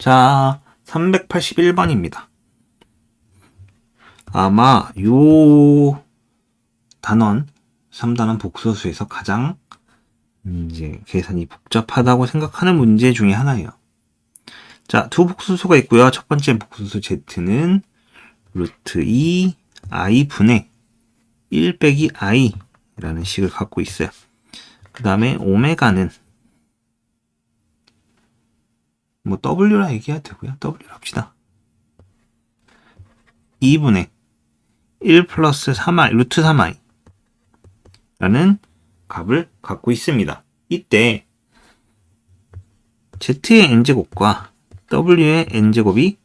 자, 381번입니다. 아마 요 단원 3단원 복소수에서 가장 음, 이제 계산이 복잡하다고 생각하는 문제 중에 하나예요. 자, 두 복소수가 있고요. 첫 번째 복소수 z는 루트 2 i 분의 1 빼기 i라는 식을 갖고 있어요. 그 다음에 오메가는 뭐 w라 얘기해도 되고요. w라 합시다. 2분의 1 플러스 3i, 루트 3i 라는 값을 갖고 있습니다. 이때 z의 n제곱과 w의 n제곱이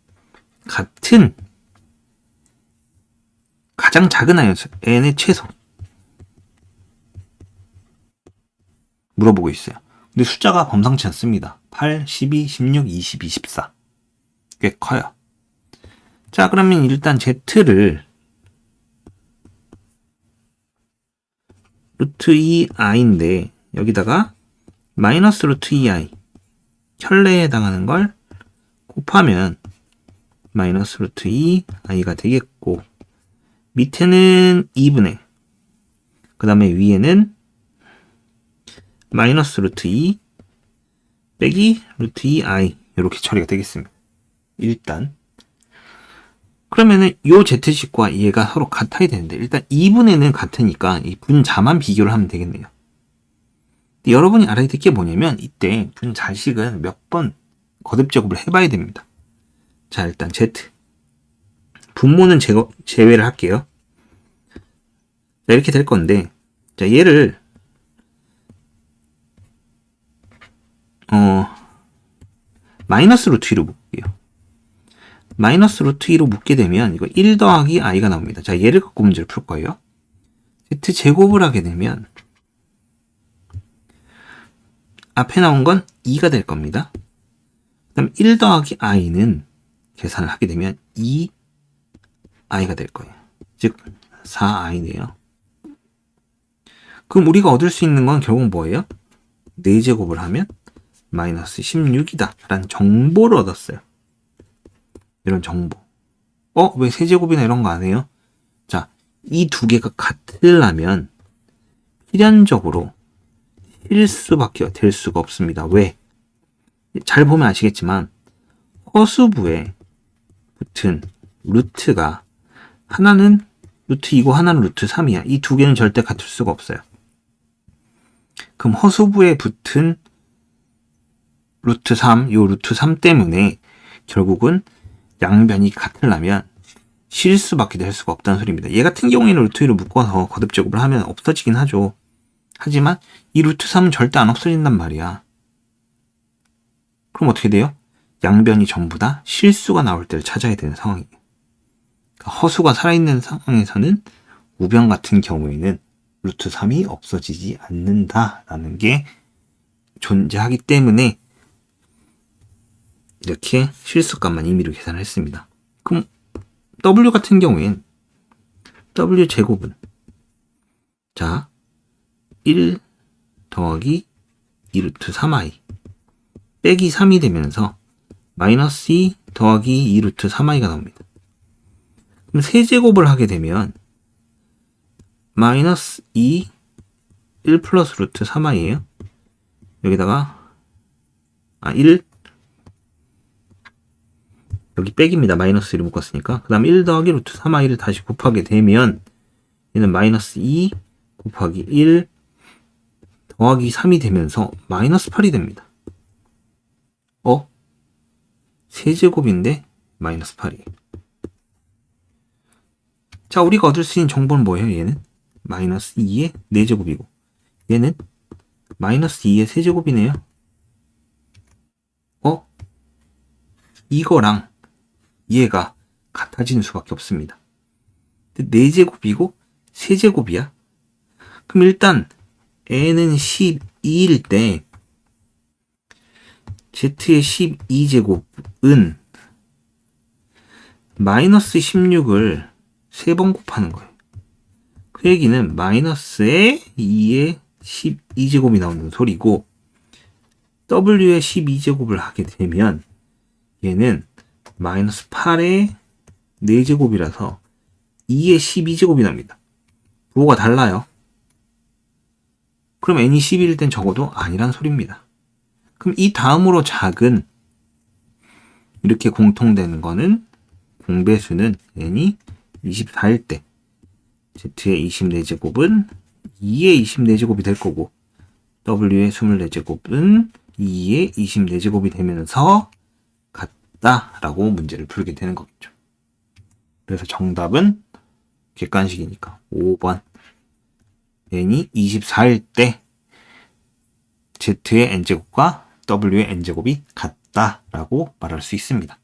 같은 가장 작은 아이였어요. n의 최소 물어보고 있어요. 근데 숫자가 범상치 않습니다. 8, 12, 16, 20, 24. 꽤 커요. 자, 그러면 일단 z를 루트 2i인데 여기다가 마이너스 루트 2i 혈내에 해당하는 걸 곱하면 마이너스 루트 2i가 되겠고 밑에는 2분의 그 다음에 위에는 마이너스 루트 2 빼기 루트 2i 이렇게 처리가 되겠습니다. 일단 그러면은 요 z식과 얘가 서로 같아야 되는데 일단 2분의는 같으니까 이 분자만 비교를 하면 되겠네요. 여러분이 알아야 될 게 뭐냐면 이때 분자식은 몇 번 거듭 제곱을 해봐야 됩니다. 자 일단 z 분모는 제거, 제외를 할게요. 자 이렇게 될 건데 자 얘를 어 마이너스 루트 2로 볼게요. 마이너스 루트 2로 묶게 되면 이거 1 더하기 i가 나옵니다. 자, 얘를 갖고 문제를 풀 거예요. z 제곱을 하게 되면 앞에 나온 건 2가 될 겁니다. 그다음 1 더하기 i는 계산을 하게 되면 2i가 될 거예요. 즉 4i네요. 그럼 우리가 얻을 수 있는 건 결국 뭐예요? 4제곱을 하면 마이너스 16이다 라는 정보를 얻었어요. 이런 정보. 어? 왜 세제곱이나 이런 거 안 해요? 자, 이 두 개가 같으려면 필연적으로 실수밖에 될 수가 없습니다. 왜? 잘 보면 아시겠지만 허수부에 붙은 루트가 하나는 루트 2고 하나는 루트 3이야. 이 두 개는 절대 같을 수가 없어요. 그럼 허수부에 붙은 루트 3, 요 루트 3 때문에 결국은 양변이 같으려면 실수밖에 될 수가 없다는 소리입니다. 얘 같은 경우에는 루트 2를 묶어서 거듭 제곱을 하면 없어지긴 하죠. 하지만 이 루트 3은 절대 안 없어진단 말이야. 그럼 어떻게 돼요? 양변이 전부 다 실수가 나올 때를 찾아야 되는 상황이에요. 그러니까 허수가 살아있는 상황에서는 우변 같은 경우에는 루트 3이 없어지지 않는다라는 게 존재하기 때문에 이렇게 실수값만 임의로 계산을 했습니다. 그럼 W 같은 경우엔 W 제곱은 자 1 더하기 2 루트 3i 빼기 3이 되면서 마이너스 2 더하기 2 루트 3i가 나옵니다. 그럼 세제곱을 하게 되면 마이너스 2 1 플러스 루트 3i예요. 여기다가 아 1 여기 빼기입니다. 마이너스 1을 묶었으니까. 그 다음 1 더하기 루트 3i를 다시 곱하게 되면 얘는 마이너스 2 곱하기 1 더하기 3이 되면서 마이너스 8이 됩니다. 어? 세제곱인데 마이너스 8이. 자, 우리가 얻을 수 있는 정보는 뭐예요? 얘는 마이너스 2의 4제곱이고 얘는 마이너스 2의 세제곱이네요. 어? 이거랑 얘가 같아지는 수밖에 없습니다. 4제곱이고 세제곱이야. 그럼 일단 n은 12일 때 z의 12제곱은 마이너스 16을 3번 곱하는 거예요. 그 얘기는 마이너스의 2의 12제곱이 나오는 소리고 w의 12제곱을 하게 되면 얘는 마이너스 8의 4제곱이라서 2의 12제곱이 납니다. 부호가 달라요. 그럼 n이 11일 땐 적어도 아니란 소리입니다. 그럼 이 다음으로 작은 이렇게 공통되는 거는 공배수는 n이 24일 때 z의 24제곱은 2의 24제곱이 될 거고 w의 24제곱은 2의 24제곱이 되면서 같다라고 문제를 풀게 되는 거겠죠. 그래서 정답은 객관식이니까 5번 n이 24일 때 z의 n제곱과 w의 n제곱이 같다라고 말할 수 있습니다.